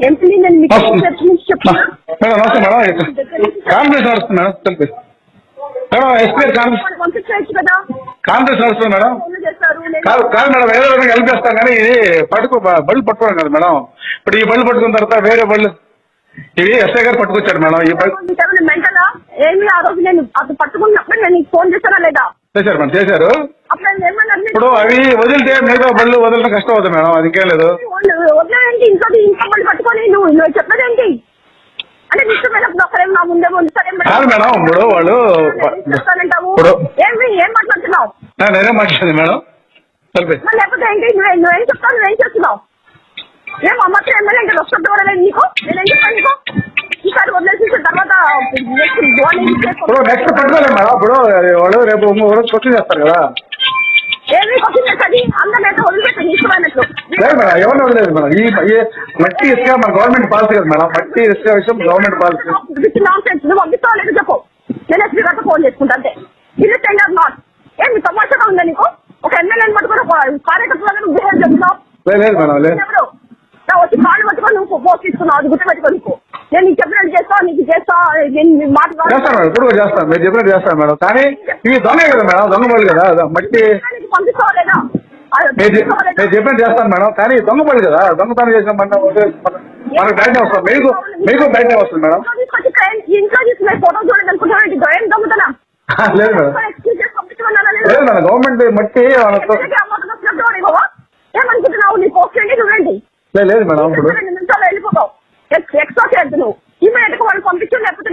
మీకు నమస్తే. నుంచి. మేడం నమస్తే మేడం. కాంగ్రెస్ నడుస్తుంది మేడం. తెలిపి మేడం ఎస్పీ కాంగ్రెస్ వాళ్ళు పంపించవచ్చు కదా? కాంగ్రెస్ నడుస్తుంది మేడం. కాదు కాదు మేడం. ఏదో హెల్ప్ చేస్తాం కానీ ఇది పట్టుకో బళ్ళు పట్టుకోవడం కదా మేడం. ఇప్పుడు ఈ బళ్ళు పట్టుకున్న తర్వాత వేరే బళ్ళు. ఇవి ఎస్ఐ గారు పట్టుకొచ్చారు మేడం. ఈ మెంటలా? ఏమి ఆ రోజు నేను అది పట్టుకున్నప్పుడు నేను ఫోన్ చేశానా లేదా? చేశారు మేడం. చేశారు. ఇప్పుడు అవి వదిలితే మిగతా బళ్ళు వదలడం కష్టం అవుతుంది మేడం అది ఇంకేం లేదు. పట్టుకొని నువ్వు నువ్వు చెప్పేదేంటి? అంటే నీ ఇష్టమైనప్పుడు ఒకరేం నా ముందే. కాదు మేడం, ఇప్పుడు వాళ్ళు-? ఇప్పుడు- ఏమి ఏం మాట్లాడుతున్నావు? నేనేం మాట్లాడింది మేడం. లేకపోతే ఏంటి? నువ్వేం నువ్వేం చెప్తావు? నువ్వేం చేస్తున్నావు? ఏం ఎమ్మెల్యే ఇంకా వస్తుంది కూడా లేదు నీకు? నేనేం చెప్పాను నీకు? ఈసారి వదిలేసిన తర్వాత నెక్స్ట్ పట్టుకోలేదు మేడం. ఇప్పుడు వాళ్ళు రేపు రోజు చేస్తారు కదా. ఇష్టమైనట్లు లేదు మేడం ఎవరిని వదిలేదు మేడం. ఈ ఈ మట్టి ఇసుక మన గవర్నమెంట్ పాలసీ కదా మేడం. మట్టి ఇసుక విషయం government policy with nonsense నువ్వు పంపిస్తావా లేదు చెప్పు. నేను ఎస్పీ గారితో ఫోన్ చేసుకుంటా అంతే. నాట్ ఏం తమాషాగా ఉందా నీకు? ఒక ఎమ్మెల్యేని పట్టుకుని కార్యకర్తలాగా నువ్వు బిహేవ్ చేస్తున్నావు లేదు లేదు మేడం లేదు. నా వచ్చి కాళ్ళు పట్టుకొని నువ్వు పోస్ట్ ఇస్తున్నావు అది గుర్తుపెట్టుకో నీకు. నేను నీకు చెప్పినట్టు చేస్తా నీకు చేస్తా నేను మాట. చేస్తాను మేడం ఇప్పుడు కూడా చేస్తాను మీరు చెప్పినట్టు చేస్తాను మేడం. కానీ ఇవి దొంగ కదా మేడం దొంగ కదా మట్టి పంపిస్తావా లేదా? అది మీరు చె- పంపిస్తావా లేదా? మీరు చెప్పినట్టు చేస్తాను మేడం. కానీ దొంగ పళ్ళు కదా. దొంగతనం చేసిన మన మనకు బయటనే వస్తుంది. మీకు మీకు బయటనే వస్తుంది మేడం. ఇంట్లో ఫోటో దొంగతనం? లేదు మేడం. నేను? లేదు? మేడం. గవర్నమెంట్ మట్టి? ఏమనుకుంటున్నావు? నీ పోస్ట్ లేదు లేదు మేడం ఇప్పుడు. రెండు నిమిషాలు వెళ్ళిపోతావు. ఎక్స్ట్రా చేయద్దు నువ్వు. ఇమీడియట్గా వాళ్ళు పంపించు లేకపోతే